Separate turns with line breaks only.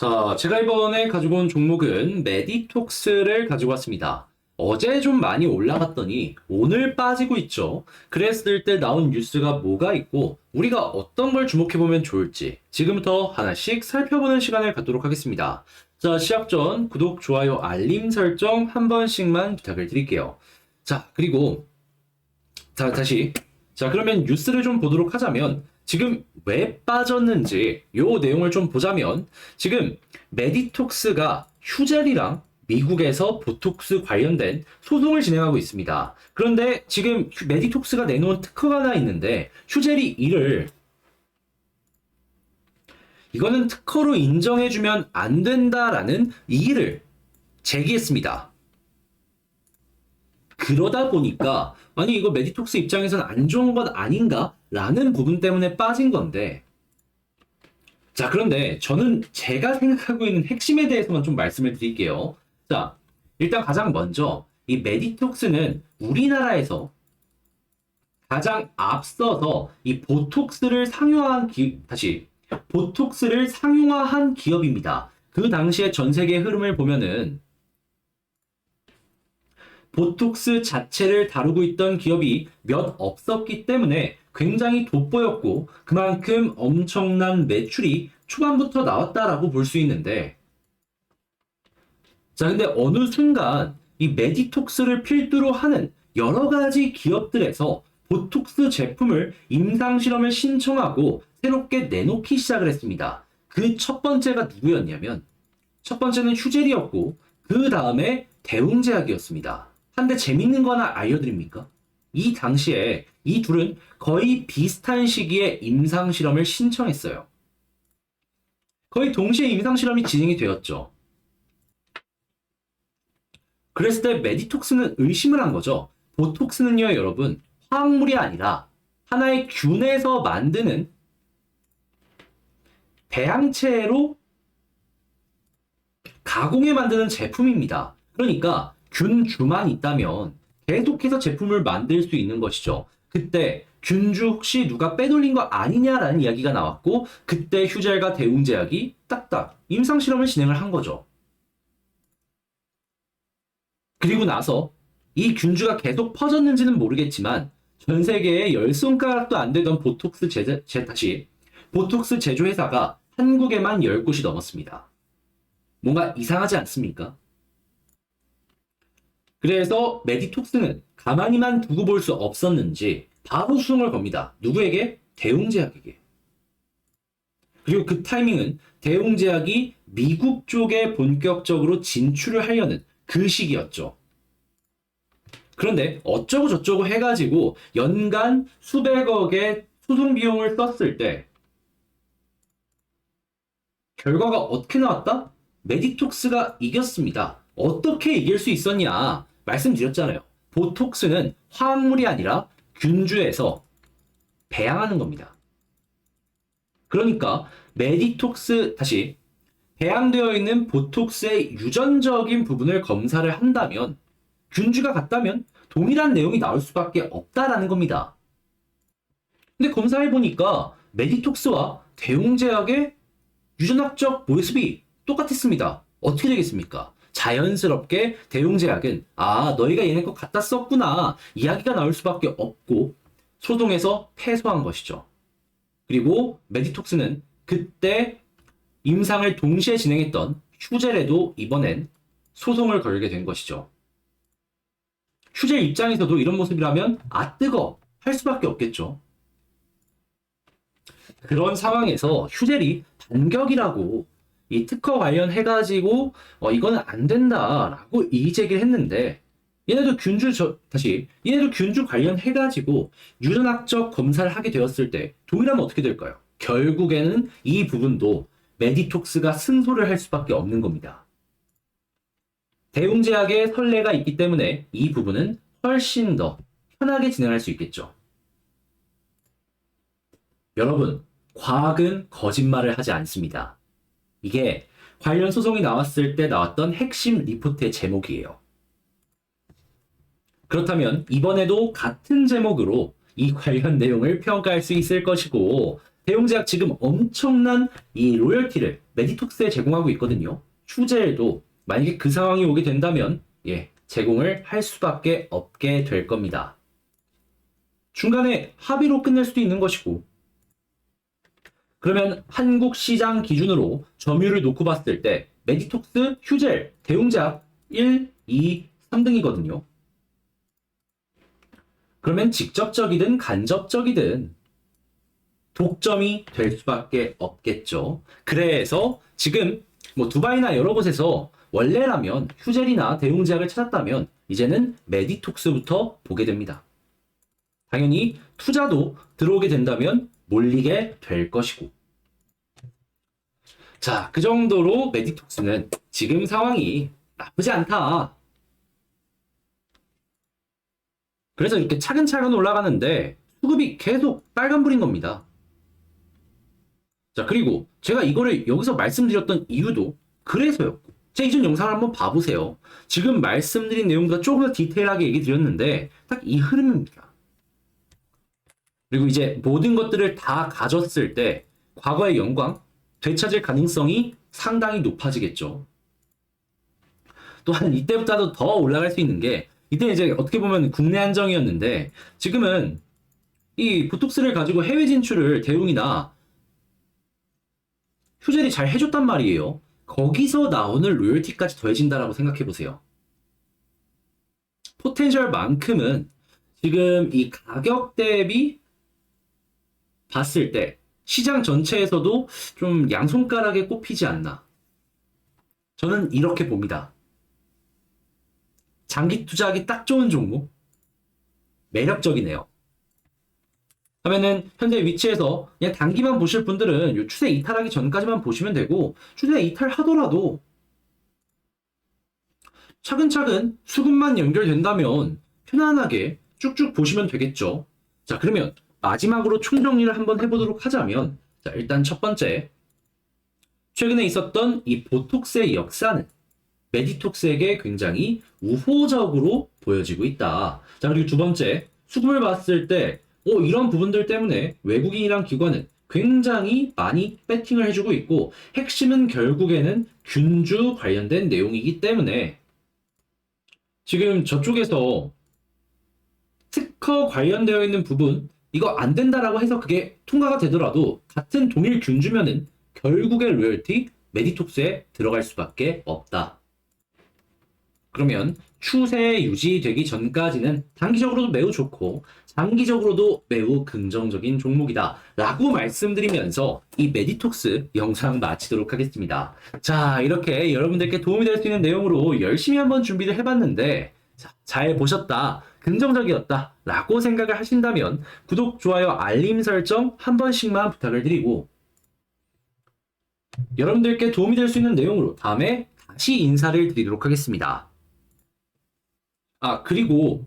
자, 제가 이번에 가지고 온 종목은 메디톡스를 가지고 왔습니다. 어제 좀 많이 올라갔더니 오늘 빠지고 있죠. 그랬을 때 나온 뉴스가 뭐가 있고 우리가 어떤 걸 주목해보면 좋을지 지금부터 하나씩 살펴보는 시간을 갖도록 하겠습니다. 자, 시작 전 구독, 좋아요, 알림 설정 한 번씩만 부탁을 드릴게요. 자, 그리고 자, 다시. 자, 그러면 뉴스를 좀 보도록 하자면 지금 왜 빠졌는지 요 내용을 좀 보자면 지금 메디톡스가 휴젤이랑 미국에서 보톡스 관련된 소송을 진행하고 있습니다. 그런데 지금 휴- 메디톡스가 내놓은 특허가 하나 있는데 휴젤이 이를 이거는 특허로 인정해주면 안 된다라는 이의를 제기했습니다. 그러다 보니까 아니 이거 메디톡스 입장에서는 안 좋은 것 아닌가? 라는 부분 때문에 빠진 건데 자 그런데 저는 제가 생각하고 있는 핵심에 대해서만 좀 말씀을 드릴게요. 자 일단 가장 먼저 이 메디톡스는 우리나라에서 가장 앞서서 이 보톡스를 상용화한 기 다시 보톡스를 상용화한 기업입니다. 그 당시에 전 세계 흐름을 보면은 보톡스 자체를 다루고 있던 기업이 몇 없었기 때문에 굉장히 돋보였고 그만큼 엄청난 매출이 초반부터 나왔다라고 볼 수 있는데 자 근데 어느 순간 이 메디톡스를 필두로 하는 여러 가지 기업들에서 보톡스 제품을 임상 실험을 신청하고 새롭게 내놓기 시작을 했습니다. 그 첫 번째가 누구였냐면 첫 번째는 휴젤이었고 그 다음에 대웅제약이었습니다. 한데 재밌는 거 하나 알려드립니까? 이 당시에 이 둘은 거의 비슷한 시기에 임상 실험을 신청했어요. 거의 동시에 임상 실험이 진행이 되었죠. 그랬을 때 메디톡스는 의심을 한 거죠. 보톡스는요, 여러분, 화학물이 아니라 하나의 균에서 만드는 배양체로 가공해 만드는 제품입니다. 그러니까 균주만 있다면 계속해서 제품을 만들 수 있는 것이죠. 그때 균주 혹시 누가 빼돌린 거 아니냐라는 이야기가 나왔고 그때 휴젤과 대웅제약이 딱딱 임상 실험을 진행을 한 거죠. 그리고 나서 이 균주가 계속 퍼졌는지는 모르겠지만 전 세계에 열 손가락도 안 되던 보톡스 제제, 제, 다시 보톡스 제조 회사가 한국에만 10곳이 넘었습니다. 뭔가 이상하지 않습니까? 그래서 메디톡스는 가만히만 두고 볼 수 없었는지 바로 수송을 겁니다. 누구에게? 대웅제약에게. 그리고 그 타이밍은 대웅제약이 미국 쪽에 본격적으로 진출을 하려는 그 시기였죠. 그런데 어쩌고 저쩌고 해가지고 연간 수백억의 소송 비용을 썼을 때 결과가 어떻게 나왔다? 메디톡스가 이겼습니다. 어떻게 이길 수 있었냐? 말씀드렸잖아요. 보톡스는 화학물이 아니라 균주에서 배양하는 겁니다. 그러니까 메디톡스 다시 배양되어 있는 보톡스의 유전적인 부분을 검사를 한다면 균주가 같다면 동일한 내용이 나올 수밖에 없다라는 겁니다. 근데 검사해 보니까 메디톡스와 대웅제약의 유전학적 모습이 똑같았습니다. 어떻게 되겠습니까? 자연스럽게 대웅제약은 아 너희가 얘네 거 갖다 썼구나 이야기가 나올 수밖에 없고 소송에서 패소한 것이죠. 그리고 메디톡스는 그때 임상을 동시에 진행했던 휴젤에도 이번엔 소송을 걸게 된 것이죠. 휴젤 입장에서도 이런 모습이라면 아 뜨거 할 수밖에 없겠죠. 그런 상황에서 휴젤이 반격이라고 이 특허 관련해가지고 어 이거는 안 된다라고 이의 제기를 했는데 얘네도 균주 저 다시 얘네도 균주 관련해가지고 유전학적 검사를 하게 되었을 때 동일하면 어떻게 될까요? 결국에는 이 부분도 메디톡스가 승소를 할 수밖에 없는 겁니다. 대웅제약의 선례가 있기 때문에 이 부분은 훨씬 더 편하게 진행할 수 있겠죠. 여러분, 과학은 거짓말을 하지 않습니다. 이게 관련 소송이 나왔을 때 나왔던 핵심 리포트의 제목이에요. 그렇다면 이번에도 같은 제목으로 이 관련 내용을 평가할 수 있을 것이고 대웅제약 지금 엄청난 이 로열티를 메디톡스에 제공하고 있거든요. 휴젤도 만약에 그 상황이 오게 된다면 예, 제공을 할 수밖에 없게 될 겁니다. 중간에 합의로 끝낼 수도 있는 것이고 그러면 한국 시장 기준으로 점유율을 놓고 봤을 때 메디톡스, 휴젤, 대웅제약 1, 2, 3등이거든요. 그러면 직접적이든 간접적이든 독점이 될 수밖에 없겠죠. 그래서 지금 뭐 두바이나 여러 곳에서 원래라면 휴젤이나 대웅제약을 찾았다면 이제는 메디톡스부터 보게 됩니다. 당연히 투자도 들어오게 된다면 몰리게 될 것이고. 자, 그 정도로 메디톡스는 지금 상황이 나쁘지 않다. 그래서 이렇게 차근차근 올라가는데 수급이 계속 빨간불인 겁니다. 자, 그리고 제가 이거를 여기서 말씀드렸던 이유도 그래서였고. 제 이전 영상을 한번 봐보세요. 지금 말씀드린 내용보다 조금 더 디테일하게 얘기 드렸는데 딱 이 흐름입니다. 그리고 이제 모든 것들을 다 가졌을 때 과거의 영광 되찾을 가능성이 상당히 높아지겠죠. 또한 이때보다도 더 올라갈 수 있는 게 이때 이제 어떻게 보면 국내 한정이었는데 지금은 이 보톡스를 가지고 해외 진출을 대웅이나 휴젤이 잘 해줬단 말이에요. 거기서 나오는 로열티까지 더해진다라고 생각해 보세요. 포텐셜만큼은 지금 이 가격 대비 봤을 때 시장 전체에서도 좀 양손가락에 꼽히지 않나. 저는 이렇게 봅니다. 장기 투자하기 딱 좋은 종목. 매력적이네요. 하면은 현재 위치에서 그냥 단기만 보실 분들은 요 추세 이탈하기 전까지만 보시면 되고 추세 이탈하더라도 차근차근 수급만 연결된다면 편안하게 쭉쭉 보시면 되겠죠. 자, 그러면 마지막으로 총정리를 한번 해보도록 하자면 자, 일단 첫 번째 최근에 있었던 이 보톡스의 역사는 메디톡스에게 굉장히 우호적으로 보여지고 있다. 자, 그리고 두 번째 수급을 봤을 때 어, 이런 부분들 때문에 외국인이랑 기관은 굉장히 많이 배팅을 해주고 있고 핵심은 결국에는 균주 관련된 내용이기 때문에 지금 저쪽에서 특허 관련되어 있는 부분 이거 안 된다라고 해서 그게 통과가 되더라도 같은 동일 균주면은 결국에 로열티 메디톡스에 들어갈 수밖에 없다. 그러면 추세 유지되기 전까지는 단기적으로도 매우 좋고 장기적으로도 매우 긍정적인 종목이다 라고 말씀드리면서 이 메디톡스 영상 마치도록 하겠습니다. 자 이렇게 여러분들께 도움이 될 수 있는 내용으로 열심히 한번 준비를 해봤는데 자, 잘 보셨다 긍정적이었다 라고 생각을 하신다면 구독, 좋아요, 알림 설정 한 번씩만 부탁을 드리고 여러분들께 도움이 될 수 있는 내용으로 다음에 다시 인사를 드리도록 하겠습니다. 아, 그리고